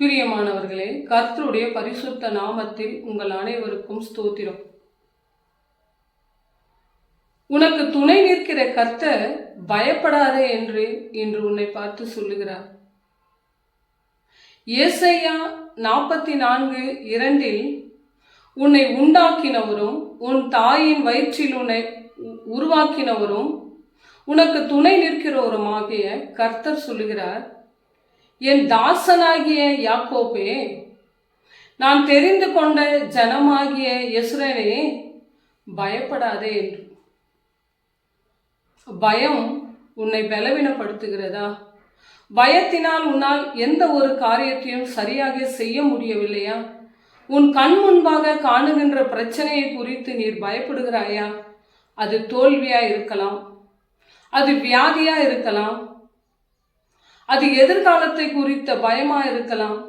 பிரியமானவர்களே கர்த்தருடைய பரிசுத்த நாமத்தில் உங்கள் அனைவருக்கும் ஸ்தோத்திரம். உனக்கு துணை நிற்கிற கர்த்தர் பயப்படாதே என்று இன்று உன்னை பார்த்து சொல்லுகிறார். ஏசையா நாற்பத்தி நான்கு இரண்டில் உன்னை உண்டாக்கினவரும் உன் தாயின் வயிற்றில் உன்னை உருவாக்கினவரும் உனக்கு துணை நிற்கிறவருமாகிய கர்த்தர் சொல்லுகிறார் என் தாசனாகிய யாக்கோபே நான் தெரிந்து கொண்ட ஜனமாகிய எசுரனே பயப்படாதே என்று. பயம் உன்னை பலவீனப்படுத்துகிறதா? பயத்தினால் உன்னால் எந்த ஒரு காரியத்தையும் சரியாக செய்ய முடியவில்லையா? உன் கண் முன்பாக காணுகின்ற பிரச்சனையை குறித்து நீர் பயப்படுகிறாயா? அது தோல்வியா இருக்கலாம். அது வியாதியா இருக்கலாம். அது எதிர்காலத்தை குறித்த பயமா இருக்கலாம்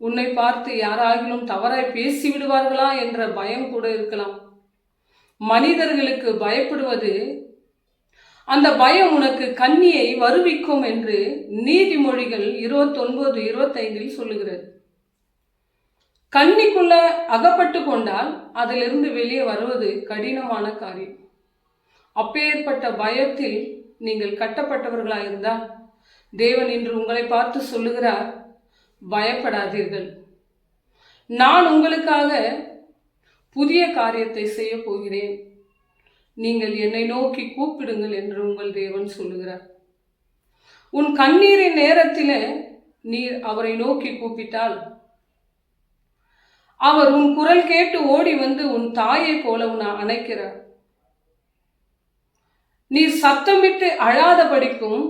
உன்னை பார்த்து யாராகிலும் தவறாய் பேசி விடுவார்களா என்ற பயம் கூட இருக்கலாம். மனிதர்களுக்கு பயப்படுவது அந்த பயம் உனக்கு கண்ணியை வருவிக்கும் என்று நீதிமொழிகள் இருபத்தொன்பது இருபத்தைந்தில் சொல்லுகிறது. கண்ணிக்குள்ள அகப்பட்டு கொண்டால் அதிலிருந்து வெளியே வருவது கடினமான காரியம். அப்பேற்பட்ட பயத்தில் நீங்கள் கட்டப்பட்டவர்களாயிருந்தால் தேவன் இன்று உங்களை பார்த்து சொல்லுகிறார் பயப்படாதீர்கள். நான் உங்களுக்காக புதிய காரியத்தை செய்ய போகிறேன். நீங்கள் என்னை நோக்கி கூப்பிடுங்கள் என்று உங்கள் தேவன் சொல்லுகிறார். உன் கண்ணீரின் நேரத்தில் நீர் அவரை நோக்கி கூப்பிட்டால் அவர் உன் குரல் கேட்டு ஓடி வந்து உன் தாயை போல உன்னை அணைக்கிறார். நீர் சத்தமிட்டு அழாதபடிக்கும்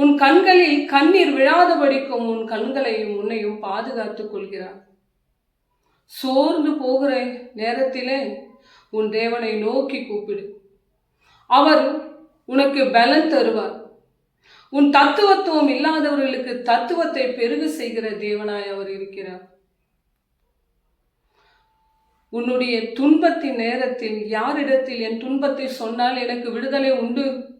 உன் கண்களில் கண்ணீர் விழாதபடிக்கும் உன் கண்களையும் உன்னையும் பாதுகாத்துக் கொள்கிறார். சோர்ந்து போகிற நேரத்திலே உன் தேவனை நோக்கி கூப்பிடு. அவர் உனக்கு பலன் தருவார். உன் தத்துவத்துவம் இல்லாதவர்களுக்கு தத்துவத்தை பெருகு செய்கிற தேவனாய் அவர் இருக்கிறார். உன்னுடைய துன்பத்தின் நேரத்தில் யாரிடத்தில் என் துன்பத்தை சொன்னால் எனக்கு விடுதலை உண்டு?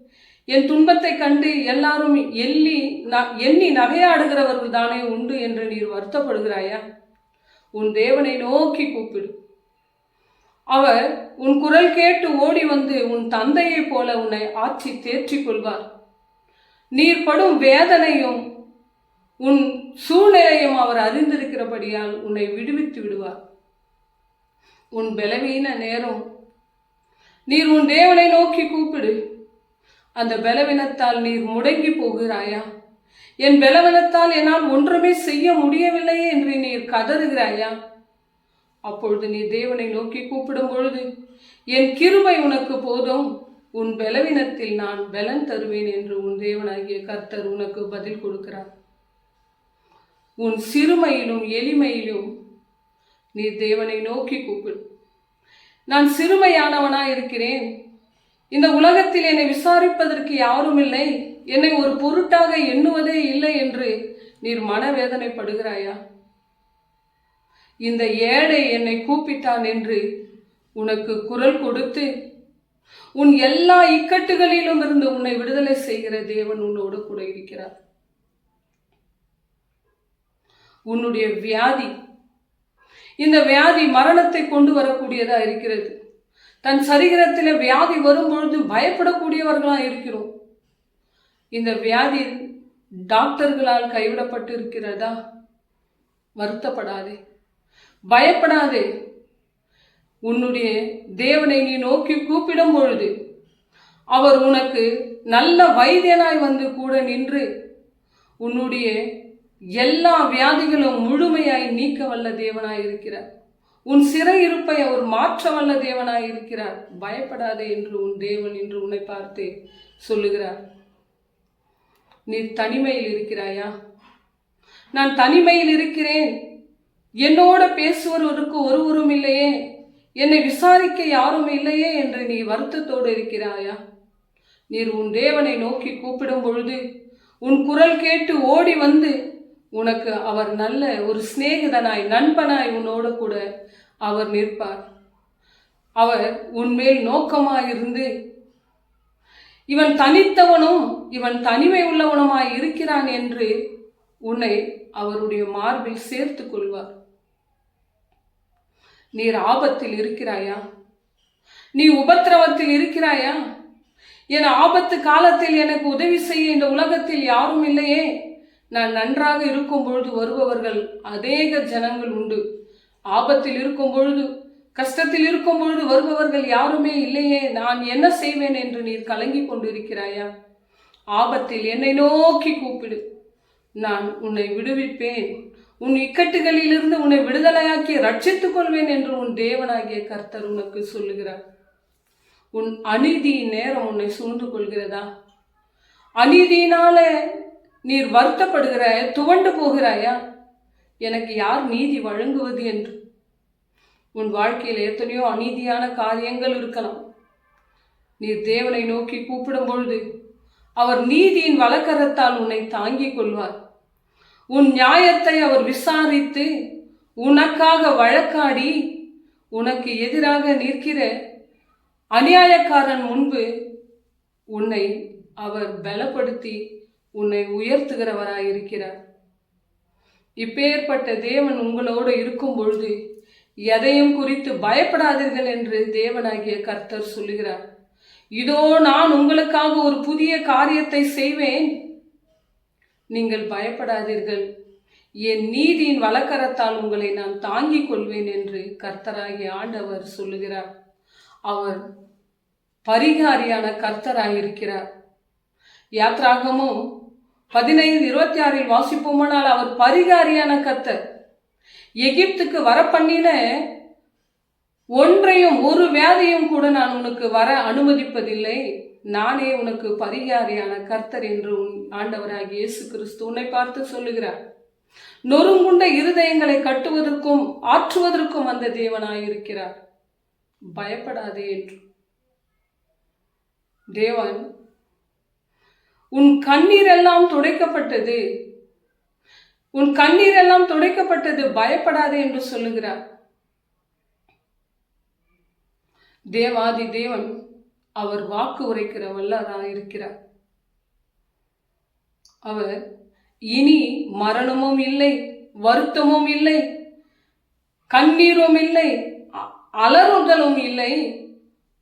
என் துன்பத்தை கண்டு எல்லாரும் எள்ளி எண்ணி நகையாடுகிறவர்கள் தானே உண்டு என்று நீர் வருத்தப்படுகிறாயா? உன் தேவனை நோக்கி கூப்பிடு. அவர் உன் குரல் கேட்டு ஓடி வந்து உன் தந்தையைப் போல உன்னை ஆட்சி தேற்றிக் கொள்வார். நீர் படும் வேதனையும் உன் சூழ்நிலையும் அவர் அறிந்திருக்கிறபடியால் உன்னை விடுவித்து விடுவார். உன் பலவீன நேரம் நீர் உன் தேவனை நோக்கி கூப்பிடு. அந்த பலவீனத்தால் நீர் முடங்கி போகிறாயா? என் பலவீனத்தால் என்னால் ஒன்றுமே செய்ய முடியவில்லையே என்று நீர் கதறுகிறாயா? அப்பொழுது நீ தேவனை நோக்கி கூப்பிடும் பொழுது என் கிருபை உனக்கு போதும். உன் பலவீனத்தில் நான் பலன் தருவேன் என்று உன் தேவனாகிய கர்த்தர் உனக்கு பதில் கொடுக்கிறார். உன் சிறுமையிலும் எளிமையிலும் நீ தேவனை நோக்கி கூப்பிடு. நான் சிறுமையானவனா இருக்கிறேன் இந்த உலகத்தில் என்னை விசாரிப்பதற்கு யாரும் இல்லை. என்னை ஒரு பொருட்டாக எண்ணுவதே இல்லை என்று நீர் மனவேதனைப்படுகிறாயா? இந்த ஏழை என்னை கூப்பிட்டான் என்று உனக்கு குரல் கொடுத்து உன் எல்லா இக்கட்டுகளிலும் இருந்து உன்னை விடுதலை செய்கிற தேவன் உன்னோடு கூட இருக்கிறார். உன்னுடைய வியாதி இந்த வியாதி மரணத்தை கொண்டு வரக்கூடியதா இருக்கிறது. தன் சரீரத்தில் வியாதி வரும் பொழுது பயப்படக்கூடியவர்களாக இருக்கிறோம். இந்த வியாதி டாக்டர்களால் கைவிடப்பட்டு இருக்கிறதா வருத்தப்படாதே. பயப்படாதே. உன்னுடைய தேவனை நீ நோக்கி கூப்பிடும் பொழுது அவர் உனக்கு நல்ல வைத்தியனாய் வந்து கூட நின்று உன்னுடைய எல்லா வியாதிகளும் முழுமையாய் நீக்க வல்ல தேவனாய் இருக்கிறார். உன் சிறையிருப்பை அவர் மாற்ற வல்ல தேவனாய் இருக்கிறார். பயப்படாதே என்று உன் தேவன் என்று உன்னை பார்த்து சொல்லுகிறார். நீ தனிமையில் இருக்கிறாயா? நான் தனிமையில் இருக்கிறேன். என்னோட பேசுவதற்கு ஒருவரும் இல்லையே. என்னை விசாரிக்க யாரும் இல்லையே என்று நீ வருத்தத்தோடு இருக்கிறாயா? நீர் உன் தேவனை நோக்கி கூப்பிடும் பொழுது உன் குரல் கேட்டு ஓடி வந்து உனக்கு அவர் நல்ல ஒரு சிநேகிதனாய் நண்பனாய் உன்னோடு கூட அவர் நிற்பார். அவர் உன்மேல் நோக்கமாயிருந்து இவன் தனித்தவனும் இவன் தனிமை உள்ளவனுமாய் இருக்கிறான் என்று உன்னை அவருடைய மார்பில் சேர்த்து கொள்வார். நீர் ஆபத்தில் இருக்கிறாயா? நீ உபத்திரவத்தில் இருக்கிறாயா? என் ஆபத்து காலத்தில் எனக்கு உதவி செய்ய இந்த உலகத்தில் யாரும் இல்லையே. நான் நன்றாக இருக்கும் பொழுது வருபவர்கள் அநேக ஜனங்கள் உண்டு. ஆபத்தில் இருக்கும் பொழுது கஷ்டத்தில் இருக்கும் பொழுது வருபவர்கள் யாருமே இல்லையே நான் என்ன செய்வேன் என்று நீர் கலங்கி கொண்டிருக்கிறாயா? ஆபத்தில் என்னை நோக்கி கூப்பிடு. நான் உன்னை விடுவிப்பேன். உன் இக்கட்டுகளிலிருந்து உன்னை விடுதலையாக்கி ரட்சித்துக் கொள்வேன் என்று உன் தேவனாகிய கர்த்தர் உனக்கு சொல்லுகிறார். உன் அநீதியின் நேரம் உன்னை சூழ்ந்து கொள்கிறதா? அநீதியினால நீர் வருத்தப்படுகிறாய் துவண்டு போகிறாயா? எனக்கு யார் நீதி வழங்குவது என்று? உன் வாழ்க்கையில் எத்தனையோ அநீதியான காரியங்கள் இருக்கலாம். நீர் தேவனை நோக்கி கூப்பிடும் பொழுது அவர் நீதியின் வழக்கரத்தால் உன்னை தாங்கிக் கொள்வார். உன் நியாயத்தை அவர் விசாரித்து உனக்காக வழக்காடி உனக்கு எதிராக நிற்கிற அநியாயக்காரன் முன்பு உன்னை அவர் பலப்படுத்தி உன்னை உயர்த்துகிறவராயிருக்கிறார். இப்பேற்பட்ட தேவன் உங்களோடு இருக்கும் பொழுது எதையும் குறித்து பயப்படாதீர்கள் என்று தேவனாகிய கர்த்தர் சொல்லுகிறார். இதோ நான் உங்களுக்காக ஒரு புதிய காரியத்தை செய்வேன். நீங்கள் பயப்படாதீர்கள். என் நீதியின் வழக்கரத்தால் உங்களை நான் தாங்கிக் கொள்வேன் என்று கர்த்தராகிய ஆண்டவர் சொல்லுகிறார். அவர் பரிகாரியான கர்த்தராயிருக்கிறார். யாத்ராகமும் பதினைந்து இருபத்தி ஆறில் வாசிப்போமானால் அவர் பரிகாரியான கர்த்தர். எகிப்துக்கு வர பண்ணின ஒன்றையும் ஒரு வியாதியும் கூட நான் உனக்கு வர அனுமதிப்பதில்லை. நானே உனக்கு பரிகாரியான கர்த்தர் என்று உன் ஆண்டவராக இயேசு கிறிஸ்து உன்னை பார்த்து சொல்லுகிறார். நொறுங்குண்ட இருதயங்களை கட்டுவதற்கும் ஆற்றுவதற்கும் வந்த தேவனாயிருக்கிறார். பயப்படாதே என்று. தேவன் உன் கண்ணீரெல்லாம் துடைக்கப்பட்டது. உன் கண்ணீரெல்லாம் துடைக்கப்பட்டது பயப்படாதே என்று சொல்லுகிறார். தேவாதி தேவன் அவர் வாக்கு உரைக்கிற வல்லராக இருக்கிறார். அவர் இனி மரணமும் இல்லை வருத்தமும் இல்லை கண்ணீரும் இல்லை அ- அலறுதலும் இல்லை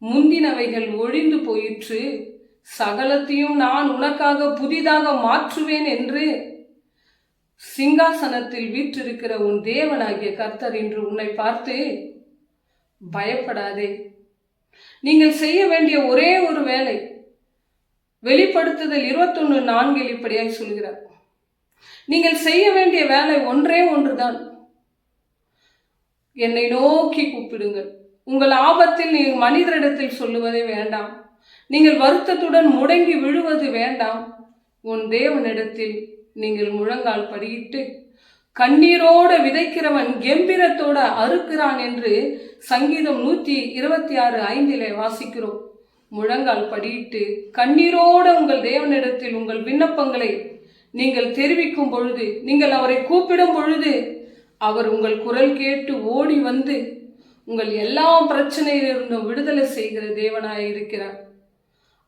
முந்தினவைகள் ஒழிந்து போயிற்று. சகலத்தையும் நான் உனக்காக புதிதாக மாற்றுவேன் என்று சிங்காசனத்தில் வீற்றிருக்கிற உன் தேவனாகிய கர்த்தர் என்று உன்னை பார்த்து பயப்படாதே. நீங்கள் செய்ய வேண்டிய ஒரே ஒரு வேலை வெளிப்படுத்துதல் இருபத்தொன்னு நான்கில் இப்படியாய் சொல்கிறார். நீங்கள் செய்ய வேண்டிய வேலை ஒன்றே ஒன்றுதான். என்னை நோக்கி கூப்பிடுங்கள். உங்கள் ஆபத்தில் நீங்கள் மனிதரிடத்தில் சொல்லுவதே வேண்டாம். நீங்கள் வருத்தத்துடன் முடங்கி விழுவது வேண்டாம். உன் தேவனிடத்தில் நீங்கள் முழங்கால் படியிட்டு கண்ணீரோட விதைக்கிறவன் கெம்பீரத்தோட அறுக்கிறான் என்று சங்கீதம் நூற்றி இருபத்தி ஆறு ஐந்திலே வாசிக்கிறோம். முழங்கால் படியிட்டு கண்ணீரோட உங்கள் தேவனிடத்தில் உங்கள் விண்ணப்பங்களை நீங்கள் தெரிவிக்கும் பொழுது நீங்கள் அவரை கூப்பிடும் பொழுது அவர் உங்கள் குரல் கேட்டு ஓடி வந்து உங்கள் எல்லா பிரச்சனையிலிருந்தும் விடுதலை செய்கிற தேவனாய் இருக்கிறார்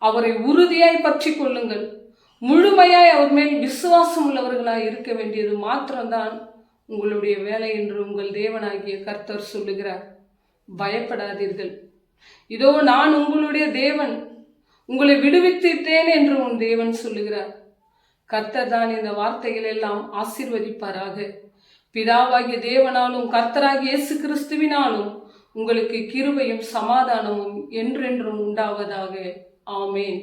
அவரை உறுதியாய் பற்றி கொள்ளுங்கள். முழுமையாய் அவர் மேல் விசுவாசம் உள்ளவர்களாய் இருக்க வேண்டியது மாத்திரம்தான் உங்களுடைய வேலை என்று உங்கள் தேவனாகிய கர்த்தர் சொல்லுகிறார். பயப்படாதீர்கள். இதோ நான் உங்களுடைய தேவன். உங்களை விடுவித்துட்டேன் என்று உன் தேவன் சொல்லுகிறார். கர்த்தர் தான் இந்த வார்த்தைகள் எல்லாம் ஆசிர்வதிப்பாராக. பிதாவாகிய தேவனாலும் கர்த்தராகிய இயேசு கிறிஸ்துவினாலும் உங்களுக்கு கிருபையும் சமாதானமும் என்றென்றும் உண்டாவதாக. ஆமேன்